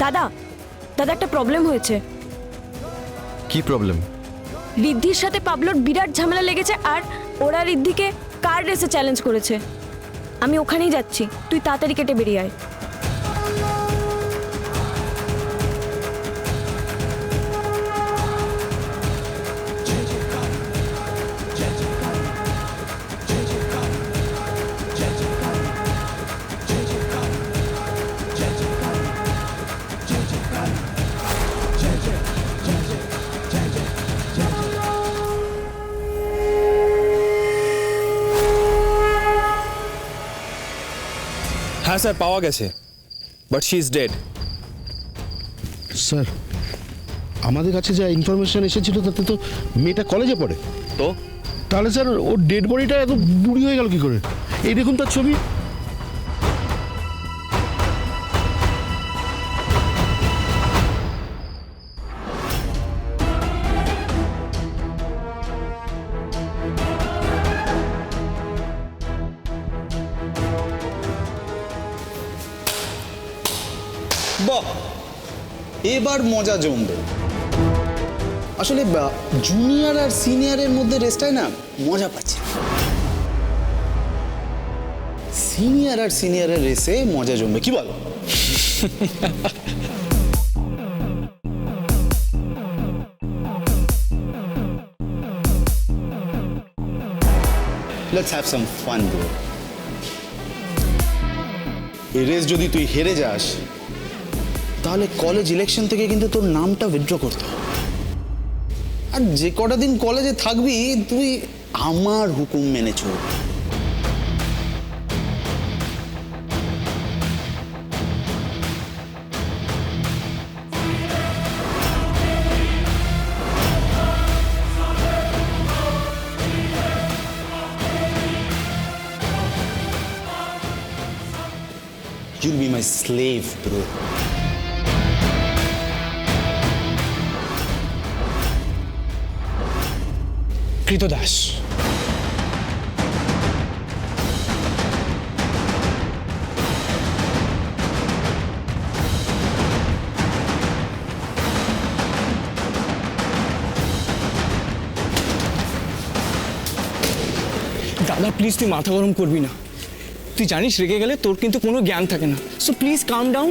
দাদা দাদা একটা প্রবলেম হয়েছে। কি প্রবলেম ঋদ্ধির সাথে পাবলোর বিরাট ঝামেলা লেগেছে আর ওরা রিদ্ধিকে কার রেসে চ্যালেঞ্জ করেছে। আমি ওখানেই যাচ্ছি তুই তাড়াতাড়ি কেটে বেরিয়ে আয়। হ্যাঁ স্যার পাওয়া গেছে। But she is dead sir আমাদের কাছে যা ইনফরমেশন এসেছিল তাতে তো মেয়েটা কলেজে পড়ে। তো? তাহলে স্যার ওর ডেড বডিটা এত বুড়ি হয়ে গেল কি করে? এই দেখুন তার ছবি। বাহ, এবার মজা জমবে। আসলে জুনিয়র আর সিনিয়রের মধ্যে রেসটাই না মজা পাচ্ছে। সিনিয়র আর সিনিয়রের রেসে মজা জমবে, কি বলো? লেটস ফান রেস যদি তুই হেরে যাস তাহলে কলেজ ইলেকশন থেকে কিন্তু তোর নামটা উইথড্র করতে হবে আর যে কটা দিন কলেজে থাকবি তুই আমার হুকুম মেনে চল You'll be my slave, bro. কৃতদাস দাদা প্লিজ তুই মাথা গরম করবি না। তুই জানিস রেগে গেলে তোর কিন্তু কোনো জ্ঞান থাকে না। So please calm down